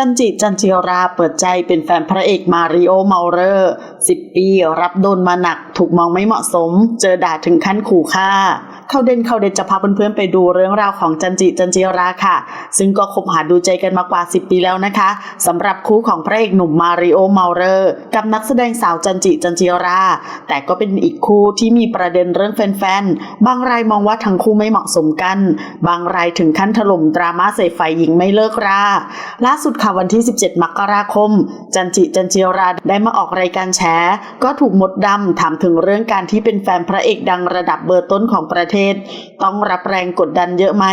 จันจิ จันจิราเปิดใจเป็นแฟนพระเอกมาริโอเมาเรอร์10 ปี รับโดนมาหนัก ถูกมองไม่เหมาะสม เจอด่าถึงขั้นขู่ฆ่า เข้าเด่นเข้าเด่นจะพาเพื่อนๆไปดูเรื่องราวของจันจิจันจิราค่ะ ซึ่งก็คบหาดูใจกันมากว่า 10 ปีแล้วนะคะสำหรับคู่ของพระเอกหนุ่มมาริโอเมาเรอร์กับนักแสดงสาวจันจิจันจิรา แต่ก็เป็นอีกคู่ที่มีประเด็นเรื่องแฟนๆ บางรายมองว่าทั้งคู่ไม่เหมาะสมกัน บางรายถึงขั้นถล่มดราม่าใส่ฝ่ายหญิงไม่เลิกราล่าสุดค่ะวันที่ 17 มกราคม จันจิจันจิราได้มาออกรายการแฉก็ถูกมดดำถามถึงเรื่องการที่เป็นแฟนพระเอกดังระดับเบอร์ต้นของประเทศ ต้องรับแรงกดดันเยอะไหม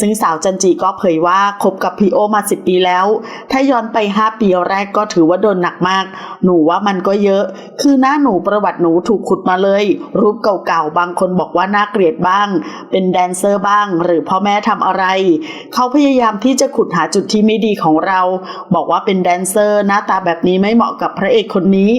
ซึ่งสาวจันจิก็เผยว่าคบกับพีโอมา 10 ปีแล้ว ถ้าย้อนไป 5 ปีแรกก็ถือว่าโดนหนักมาก หนูว่ามันก็เยอะ คือหน้าหนูประวัติหนูถูกขุดมาเลย รูปเก่าๆ บางคนบอกว่าน่าเกลียดบ้าง เป็นแดนเซอร์บ้าง หรือพ่อแม่ทำอะไร เขาพยายามที่จะขุดหาจุดที่ไม่ดีของเรา บอกว่าเป็นแดนเซอร์หน้าตาแบบนี้ไม่เหมาะกับพระเอกคนนี้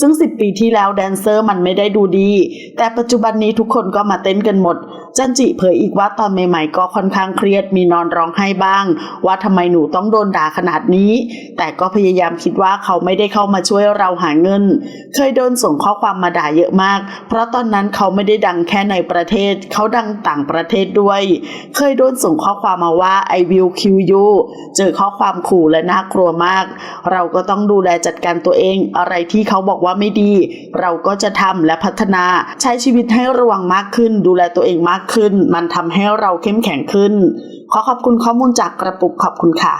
ซึ่ง 10 ปีที่แล้วแดนเซอร์มันไม่ได้ดูดี แต่ปัจจุบันนี้ทุกคนก็มาเต้นกันหมดด จันจิเผยอีกว่าตอนใหม่ๆ ก็ค่อนข้างเครียดมีนอนร้องไห้บ้าง ว่าทำไมหนูต้องโดนด่าขนาดนี้ แต่ก็พยายามคิดว่าเขาไม่ได้เข้ามาช่วยเราหาเงิน เคยโดนส่งข้อความมาด่าเยอะมาก เพราะตอนนั้นเขาไม่ได้ดังแค่ในประเทศ เขาดังต่างประเทศด้วย เคยโดนส่งข้อความมาว่า I will kill you เจอข้อความขู่และน่ากลัวมาก เราก็ต้องดูแลจัดการตัวเอง อะไรที่เขาบอกว่าไม่ดี เราก็จะทำและพัฒนาใช้ชีวิตให้ระวังมากขึ้นดูแลตัวเองมากขึ้น มันทำให้เราเข้มแข็งขึ้น ขอขอบคุณข้อมูลจากกระปุกขอบคุณค่ะ